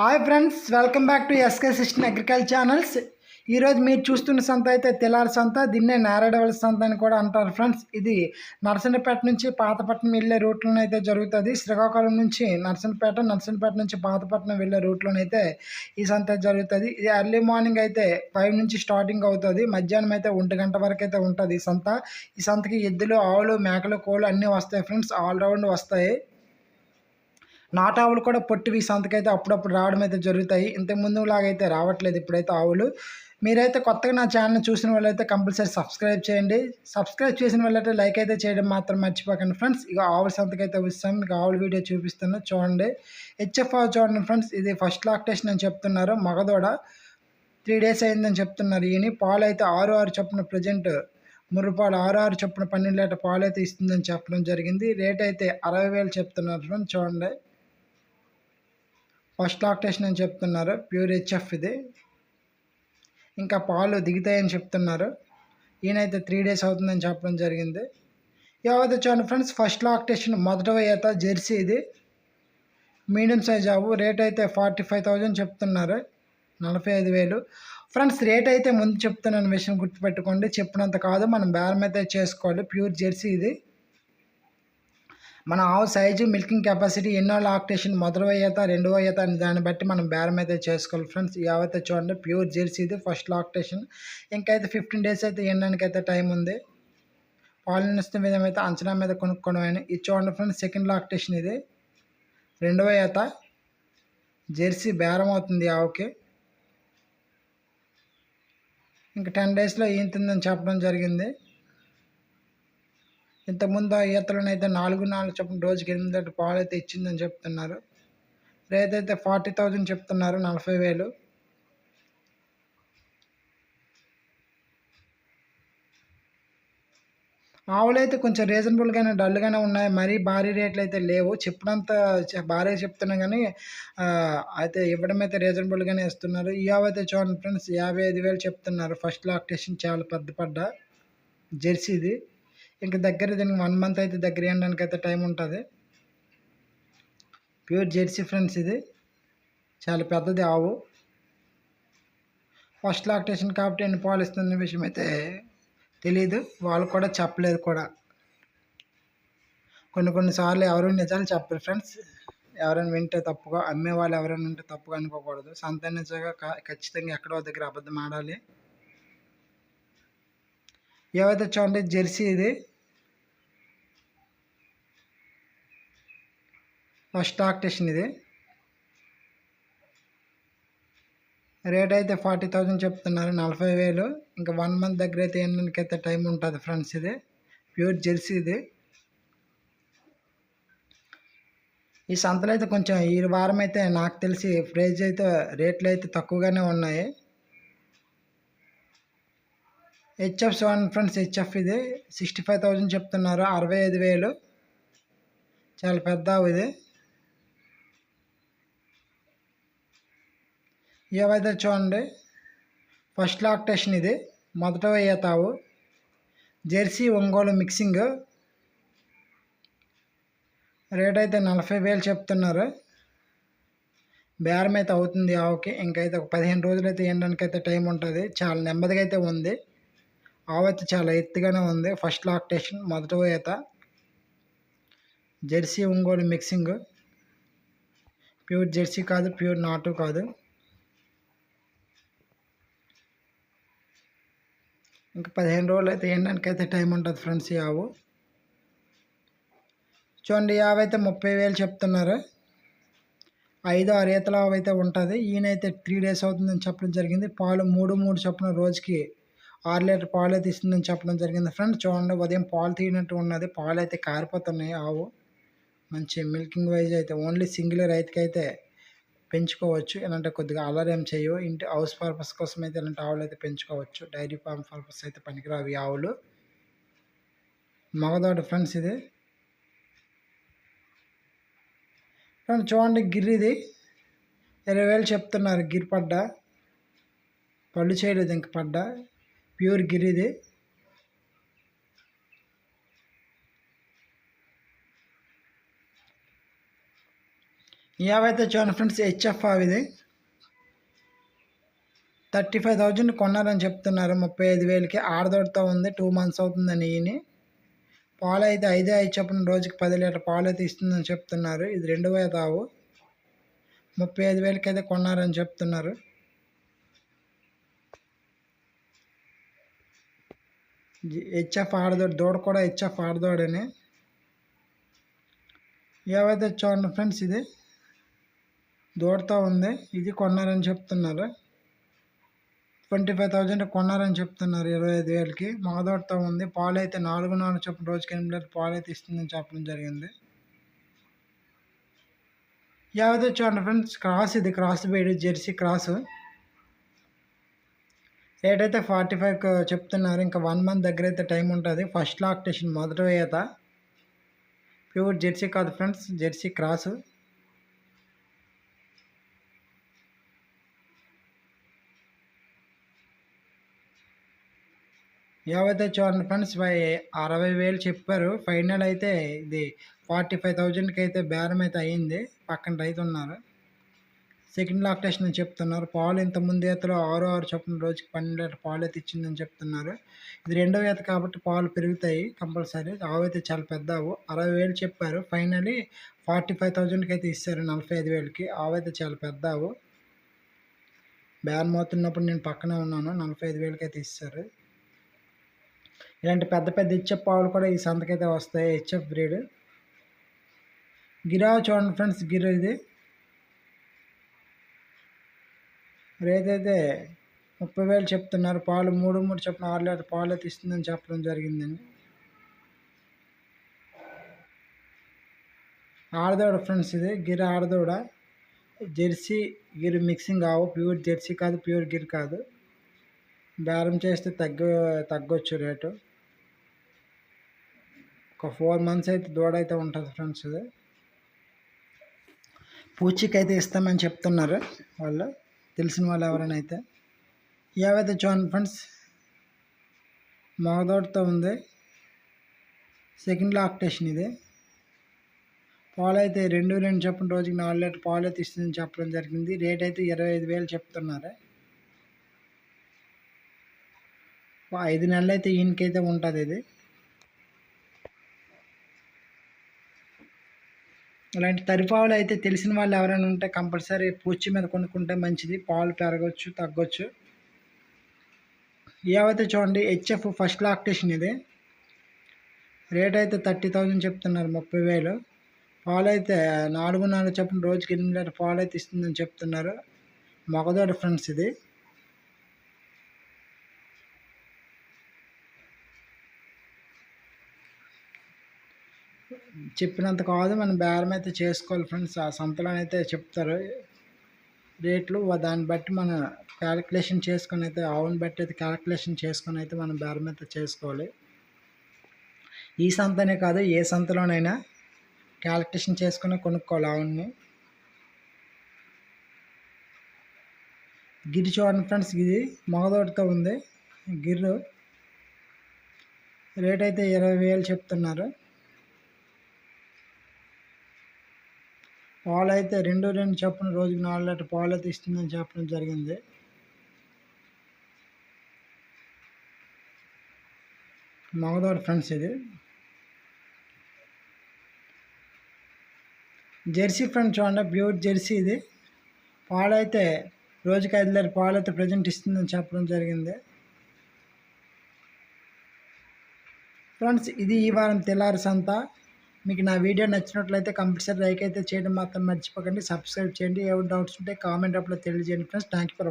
Hi friends welcome back to SK సిస్టన్ agriculture channels. ఈరోజు మీరు చూస్తున్న సంత అయితే తెల్లారి సంత దీన్నే నారాడవల సంత అని కూడా అంటారు ఫ్రెండ్స్. ఇది నరసన్నపేట నుంచి పాతపట్నం వెళ్ళే రూట్లోనే అయితే జరుగుతుంది. శ్రీకాకుళం నుంచి నరసన్నపేట నరసన్నపేట నుంచి పాతపట్నం వెళ్ళే రూట్లోనైతే ఈ సంత జరుగుతుంది. ఇది ఎర్లీ మార్నింగ్ అయితే ఫైవ్ నుంచి స్టార్టింగ్ అవుతుంది. మధ్యాహ్నం అయితే ఒంటి గంట వరకు అయితే ఉంటుంది ఈ సంత. ఈ సంతకి ఎద్దులు ఆవులు మేకలు కోళ్ళు అన్నీ వస్తాయి ఫ్రెండ్స్. ఆల్ రౌండ్ వస్తాయి. నాటు ఆవులు కూడా పొట్టివి. సంతకైతే అప్పుడప్పుడు రావడం అయితే జరుగుతాయి. ఇంతకు ముందు లాగైతే రావట్లేదు. ఇప్పుడైతే ఆవులు. మీరైతే కొత్తగా నా ఛానల్ చూసిన వాళ్ళైతే కంపల్సరీ సబ్స్క్రైబ్ చేయండి. సబ్స్క్రైబ్ చేసిన వాళ్ళైతే లైక్ అయితే చేయడం మాత్రం మర్చిపోకండి ఫ్రెండ్స్. ఇక ఆవుల సంతకైతే వస్తాం మీకు ఆవుల వీడియో చూపిస్తాను చూడండి. హెచ్ఎఫ్ ఆవు చూడండి ఫ్రెండ్స్. ఇది ఫస్ట్ లాక్టేషన్ అని చెప్తున్నారు. మగదోడ త్రీ డేస్ అయిందని చెప్తున్నారు. ఈయన పాలు అయితే ఆరు ఆరు చొప్పున ప్రజెంట్ ముర్రపాలు ఆరు ఆరు చొప్పున పన్నెండు లీటర్ పాలు అయితే ఇస్తుందని చెప్పడం జరిగింది. రేట్ అయితే అరవై వేలు చెప్తున్నారు ఫ్రెండ్స్. చూడండి. ఫస్ట్ లాక్టేషన్ అని చెప్తున్నారు. ప్యూర్ హెచ్ఎఫ్ ఇది. ఇంకా పాలు దిగుతాయని చెప్తున్నారు. ఈయనైతే త్రీ డేస్ అవుతుందని చెప్పడం జరిగింది. ఏవైతే చూడండి ఫ్రెండ్స్ ఫస్ట్ లాక్టేషన్ మొదట ఈత జెర్సీ ఇది. మీడియం సైజ్ ఆవు రేట్ అయితే ఫార్టీ ఫైవ్ థౌజండ్ చెప్తున్నారు. నలభై ఐదు వేలు. ఫ్రెండ్స్ రేట్ అయితే ముందు చెప్తున్నాను విషయం గుర్తుపెట్టుకోండి. చెప్పినంత కాదు మనం బేరం అయితే చేసుకోవాలి. ప్యూర్ జెర్సీ ఇది. మన ఆవు సైజు మిల్కింగ్ కెపాసిటీ ఎన్నో లాక్టేషన్ మొదటి ఈత రెండవ ఈత అని దాన్ని బట్టి మనం బేరం అయితే చేసుకోవాలి. ఫ్రెండ్స్ ఈ చూడండి ప్యూర్ జెర్సీది ఫస్ట్ లాక్టేషన్. ఇంకైతే ఫిఫ్టీన్ డేస్ అయితే ఎండడానికి అయితే టైం ఉంది? పాలన విధం అయితే అంచనా మీద కొనుక్కోవడం ఇది చూడండి ఫ్రెండ్స్ సెకండ్ లాక్టేషన్ ఇది. రెండవ ఈత జెర్సీ బేరం అవుతుంది ఆవుకి. ఇంకా టెన్ డేస్లో ఈంతుందని చెప్పడం జరిగింది. ఇంతకుముందు ఆ ఈతలనైతే నాలుగు నాలుగు చొప్పున రోజుకి ఎనిమిది పాలు అయితే ఇచ్చిందని చెప్తున్నారు. రేట్ అయితే ఫార్టీ థౌజండ్ చెప్తున్నారు నలభై వేలు. ఆవులు అయితే కొంచెం రీజనబుల్గానే డల్గానే ఉన్నాయి. మరీ భారీ రేట్లు అయితే లేవు. చెప్పినంత భారీ చెప్తున్నా కానీ అయితే ఇవ్వడం అయితే రీజనబుల్గానే ఇస్తున్నారు. ఈ ఆవు అయితే చూడండి ఫ్రెండ్స్ యాభై ఐదు వేలు చెప్తున్నారు. ఫస్ట్ లాక్టేషన్ చాలా పెద్ద పడ్డ. జెర్సీది. ఇంకా దగ్గర దీనికి వన్ మంత్ అయితే దగ్గర వేయడానికి అయితే టైం ఉంటుంది. ప్యూర్ జెర్సీ ఫ్రెండ్స్ ఇది. చాలా పెద్దది ఆవు. ఫస్ట్ లాక్టేషన్ కాబట్టి ఎన్ని పాలు ఇస్తున్న విషయం అయితే తెలియదు వాళ్ళు కూడా చెప్పలేదు కూడా. కొన్ని కొన్నిసార్లు ఎవరు నిజాలు చెప్పరు ఫ్రెండ్స్ ఎవరైనా వింటే తప్పుగా అమ్మే వాళ్ళు ఎవరైనా ఉంటే తప్పుగా అనుకోకూడదు. సంత నిజంగా ఖచ్చితంగా ఎక్కడో దగ్గర అబద్ధం ఆడాలి. ఏవైతే చూడండి జెర్సీ ఇది. ఫస్ట్ లాక్టేషన్ ఇది. రేట్ అయితే ఫార్టీ థౌజండ్ చెప్తున్నారు నలభై వేలు. ఇంకా వన్ మంత్ దగ్గర అయితే ఎండడానికి టైం ఉంటుంది ఫ్రెండ్స్ ఇది. ప్యూర్ జెర్సీ ఇది. ఈ సంతలో అయితే కొంచెం ఈ వారం అయితే నాకు తెలిసి ప్రైజ్ అయితే రేట్లు అయితే తక్కువగానే ఉన్నాయి. హెచ్ఎఫ్ సెవెన్ ఫ్రెండ్స్ హెచ్ఎఫ్ ఇది. సిక్స్టీ ఫైవ్ థౌజండ్ చెప్తున్నారు అరవై ఐదు వేలు. చాలా పెద్ద ఇది. ఏవైతే చూడండి ఫస్ట్ లాక్టేషన్ ఇది మొదట వేయతావు జెర్సీ ఒంగోలు మిక్సింగ్ రేట్ అయితే నలభై వేలు చెప్తున్నారు. బేరం అయితే అవుతుంది ఆవుకి ఇంకైతే ఒక పదిహేను రోజులు అయితే వేయడానికి అయితే టైం ఉంటుంది. చాలా నెమ్మదిగా అయితే ఉంది. ఆవు అయితే చాలా ఎత్తుగానే ఉంది. ఫస్ట్ లాక్టేషన్ మొదట వేత Jersey Ongole mixing pure Jersey కాదు ప్యూర్ నాటు కాదు. ఇంకా పదిహేను రోజులు అయితే ఎండడానికి అయితే టైం ఉంటుంది ఫ్రెండ్స్ ఈ ఆవు. చూడండి ఈ ఆవు అయితే ముప్పై వేలు చెప్తున్నారు. ఐదు ఆరు ఈతల ఆవు అయితే ఉంటుంది. ఈయనైతే త్రీ డేస్ అవుతుందని చెప్పడం జరిగింది. పాలు మూడు మూడు చొప్పున రోజుకి ఆరు లీటర్ పాలు అయితే ఇస్తుందని చెప్పడం జరిగింది. ఫ్రెండ్స్ చూడండి ఉదయం పాలు తీయనట్టు ఉన్నది. పాలు అయితే కారిపోతున్నాయి ఆవు. మంచి మిల్కింగ్ వైజ్ అయితే ఓన్లీ సింగిల్ రైతుకి అయితే పెంచుకోవచ్చు. ఎలాంటి కొద్దిగా అలరేం చేయవు. ఇంటి హౌస్ పర్పస్ కోసం అయితే ఇలాంటి ఆవులు అయితే పెంచుకోవచ్చు. డైరీ ఫార్మ్ పర్పస్ అయితే పనికిరావు ఈ ఆవులు. మగదోట ఫ్రెండ్స్ ఇది. ఫ్రెండ్స్ చూడండి గిర్రిది. ఇరవై వేలు చెప్తున్నారు. గిర్ పడ్డ. పళ్ళు చేయలేదు ఇంక పడ్డ. ప్యూర్ గిరిది ఏవైతే చూడండి ఫ్రెండ్స్ హెచ్ఎఫ్ ఇది. థర్టీ ఫైవ్ థౌజండ్ కొన్నారని చెప్తున్నారు. ముప్పై ఐదు వేలకి ఆడదోడుతూ ఉంది టూ మంత్స్ అవుతుందని ఈయని పాలు అయితే ఐదే ఐదు చొప్పున రోజుకి పది లీటర్ పాలు అయితే ఇస్తుందని చెప్తున్నారు. ఇది రెండు తావు. ముప్పై ఐదు వేలకి అయితే కొన్నారని చెప్తున్నారు. హెచ్ఎఫ్ ఆడదోడు దూడ కూడా హెచ్ఎఫ్ ఆడదోడని. ఏవైతే చూడండి ఫ్రెండ్స్ ఇది. దూడతో ఉంది. ఇది కొన్నారని చెప్తున్నారు. ట్వంటీ ఫైవ్ థౌజండ్ కొన్నారని చెప్తున్నారు ఇరవై ఐదు వేలకి. మగదోడతా ఉంది. పాలు అయితే నాలుగు నాలుగు చెప్పిన రోజుకి ఎనిమిది లీటర్ పాలు అయితే ఇస్తుందని చెప్పడం జరిగింది. యావదో చూడండి ఫ్రెండ్స్ క్రాస్ ఇది crossbred Jersey cross. Rate అయితే ఫార్టీ ఫైవ్ చెప్తున్నారు. ఇంకా వన్ మంత్ దగ్గర అయితే టైం ఉంటుంది. ఫస్ట్ లాక్టేషన్ మొదటి వేయత. ప్యూర్ జెర్సీ కాదు ఫ్రెండ్స్ జెర్సీ క్రాసు. ఏవైతే చూడండి ఫ్రెండ్స్ అరవై వేలు చెప్పారు ఫైనల్ అయితే ఇది ఫార్టీ ఫైవ్ థౌజండ్కి అయితే బేరం అయితే అయ్యింది పక్కన రైతు ఉన్నారు. సెకండ్ లాక్టేషన్ అని చెప్తున్నారు. పాలు ఇంత ముందు ఈతలో ఆరు ఆరు చొప్పున రోజుకి పన్నెండు లీటర్ పాలు అయితే ఇచ్చిందని చెప్తున్నారు. ఇది రెండవ ఈత కాబట్టి పాలు పెరుగుతాయి కంపల్సరీ. ఆవు అయితే చాలా పెద్దవు. అరవై వేలు చెప్పారు. ఫైనలీ ఫార్టీ ఫైవ్ థౌజండ్కి అయితే ఇస్తారు నలభై ఐదు వేలకి. ఆవు అయితే చాలా పెద్దవు. బేరం బ్యాన్ మోతున్నప్పుడు నేను పక్కనే ఉన్నాను. నలభై ఐదు వేలకి అయితే ఇస్తారు ఇలాంటి పెద్ద పెద్ద హెచ్ఎఫ్ పావులు కూడా ఈ సంతకైతే వస్తాయి. హెచ్ఎఫ్ బ్రీడ్ గిరా చూడండి ఫ్రెండ్స్ గిర ఇది. రేదైతే ముప్పై వేలు చెప్తున్నారు. పాలు మూడు మూడు చెప్పిన ఆరు లీటర్ పాలు అయితే ఇస్తుందని చెప్పడం జరిగిందండి. ఆడదోడ ఫ్రెండ్స్ ఇది. గిరి ఆడదోడ. జెర్సీ గిరి మిక్సింగ్ కావు ప్యూర్ జెర్సీ కాదు ప్యూర్ గిరి కాదు. బేరం చేస్తే తగ్గ తగ్గొచ్చు రేటు. ఒక ఫోర్ మంత్స్ అయితే దూడ అయితే ఉంటుంది ఫ్రెండ్స్ ఇది పూచికి అయితే ఇస్తామని చెప్తున్నారు వాళ్ళు. తెలిసిన వాళ్ళు ఎవరైనా అయితే. ఏవైతే చూడండి ఫ్రెండ్స్ మగదోటితో ఉంది. సెకండ్ లాక్టేషన్ ఇది. పాలు అయితే రెండు రెండు చెప్పిన రోజుకి నాలుగు లీటర్ పాలు అయితే ఇస్తుందని చెప్పడం జరిగింది. రేట్ అయితే ఇరవై ఐదు వేలు చెప్తున్నారు. ఐదు నెలలు అయితే ఈయనకైతే ఉంటుంది ఇది. ఇలాంటి తరిపావులు అయితే తెలిసిన వాళ్ళు ఎవరైనా ఉంటే కంపల్సరీ పూచి మీద కొనుక్కుంటే మంచిది. పాలు పెరగచ్చు తగ్గొచ్చు. ఏవైతే చూడండి హెచ్ఎఫ్ ఫస్ట్ లాక్టేషన్ ఇది. రేట్ అయితే థర్టీ థౌజండ్ చెప్తున్నారు ముప్పై వేలు. పాలు అయితే నాలుగు నాలుగు చెప్పిన రోజుకి ఎనిమిది లీటర్ పాలు అయితే ఇస్తుందని చెప్తున్నారు. మగదోడ ఫ్రెండ్స్ ఇది. చెప్పినంత కాదు మనం బేరం అయితే చేసుకోవాలి ఫ్రెండ్స్. ఆ సంతలో అయితే చెప్తారు. రేట్లు దాన్ని బట్టి మనం క్యాలిక్యులేషన్ చేసుకొని అయితే ఆవుని బట్టి అయితే క్యాలిక్యులేషన్ చేసుకొని అయితే మనం బేరం అయితే చేసుకోవాలి. ఈ సంతనే కాదు ఏ సంతలోనైనా క్యాలిక్యులేషన్ చేసుకొని కొనుక్కోవాలి ఆవుని. గిరి చూడండి ఫ్రెండ్స్ ఇది మగదోటితో ఉంది. గిర్రు రేట్ అయితే ఇరవై వేలు చెప్తున్నారు. పాలు అయితే రెండు రెండు చొప్పున రోజుకి నాలుగు లీటర్ పాలు అయితే ఇస్తుందని చెప్పడం జరిగింది. మగదోడు ఫ్రెండ్స్ ఇది. జెర్సీ ఫ్రెండ్స్ చూడండి ప్యూర్ జెర్సీ ఇది. పాలు అయితే రోజుకి ఐదు లీటర్ పాలు అయితే ప్రజెంట్ ఇస్తుందని చెప్పడం జరిగింది. ఫ్రెండ్స్ ఇది ఈ వారం తెల్లారి సంత. మీకు నా వీడియో నచ్చినట్లయితే కంపల్సరీ లైక్ అయితే చేయడం మాత్రం మర్చిపోకండి. సబ్స్క్రైబ్ చేయండి. ఏమైనా డౌట్స్ ఉంటే కామెంట్ అప్పుడు తెలియజేయండి ఫ్రెండ్స్. Thank you for